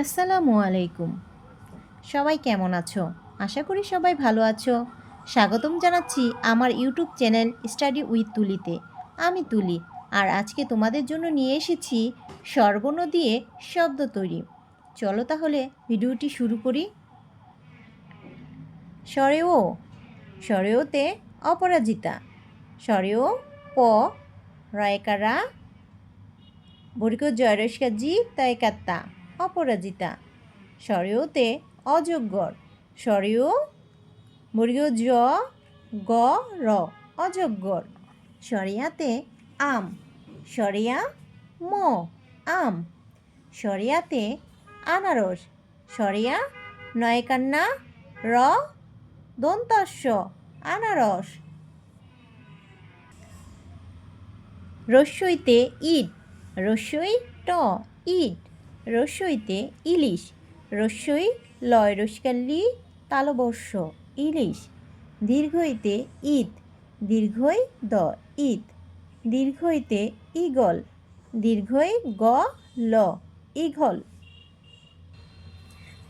আসসালামু আলাইকুম। সবাই কেমন আছো? আশা করি সবাই ভালো আছো। স্বাগতম জানাচ্ছি আমার ইউটিউব চ্যানেল স্টাডি উইথ তুলিতে। আমি তুলি আর আজকে তোমাদের জন্য নিয়ে এসেছি স্বরবর্ণ দিয়ে শব্দ তৈরি। চলো তাহলে ভিডিওটি শুরু করি। স্বরেও, স্বরেওতে অপরাজিতা। স্বরেও, প রায়কারা বরিক জয়রস্কা জি তয়কাত্তা অপরাজিতা। স্বরেওতে অযোগ্যর স্বরেও বর্গীয় জ গ র অযোগ্যর সরিয়াতে আম। সরিয়া ম, আম। সরিয়াতে আনারস। সরিয়া নয়কান্না, র দন্তস্য আনারস। রস্যইতে ইট। রস্যই ট, ইট। রস্যইতে ইলিশ রস্যই লয় রসকাল্লি তালবর্ষ, ইলিশ। দীর্ঘইতে ঈদ, দীর্ঘই দ, ঈদ। দীর্ঘইতে ইগল দীর্ঘই গ, ল ইঘল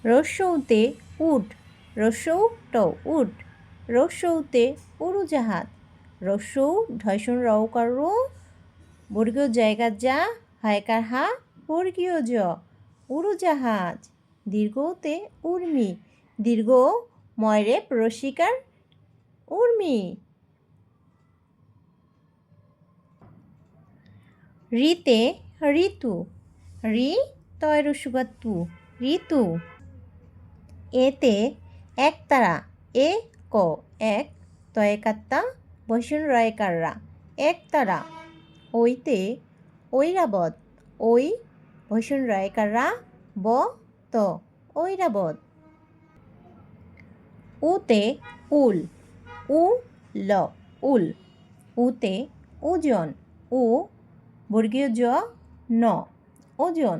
রস্যৌতে উট রস্যৌ ট, উট। রস্যৌতে উড়োজাহাজ রস্যৌ ঢয়সন রৌকার রো বর্গীয় জায়গা যা হায়কার হা বর্গীয় জ। উড়োজাহাজ দীর্ঘতে উর্মি, দীর্ঘ ময়রে প্রশিকার উর্মি। রিতে ঋতু, রি তয় রসুগাতু, ঋতু। এতে একতারা এ ক, এক তয়কাত্তা বসুন রয়কাররা একতারা ওইতে ঐরাবত ওই ভৈষণ রয়কাররা ব, ত। ঐরাবত উতে উল। উ, ল, উল। উতে ওজন উ, বর্গীয় জ, ন, ওজন।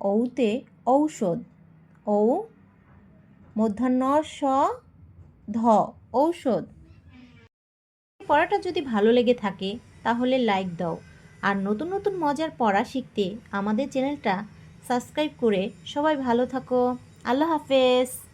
ঔতে ঔষধ। ঔ, মধ্যাহ্ন স, ধ, ঔষধ। পড়াটা যদি ভালো লেগে থাকে, তাহলে লাইক দাও। আর নতুন নতুন মজার পড়া শিখতে আমাদের চ্যানেলটা সাবস্ক্রাইব করে সবাই ভালো থাকো। আল্লাহ হাফেজ।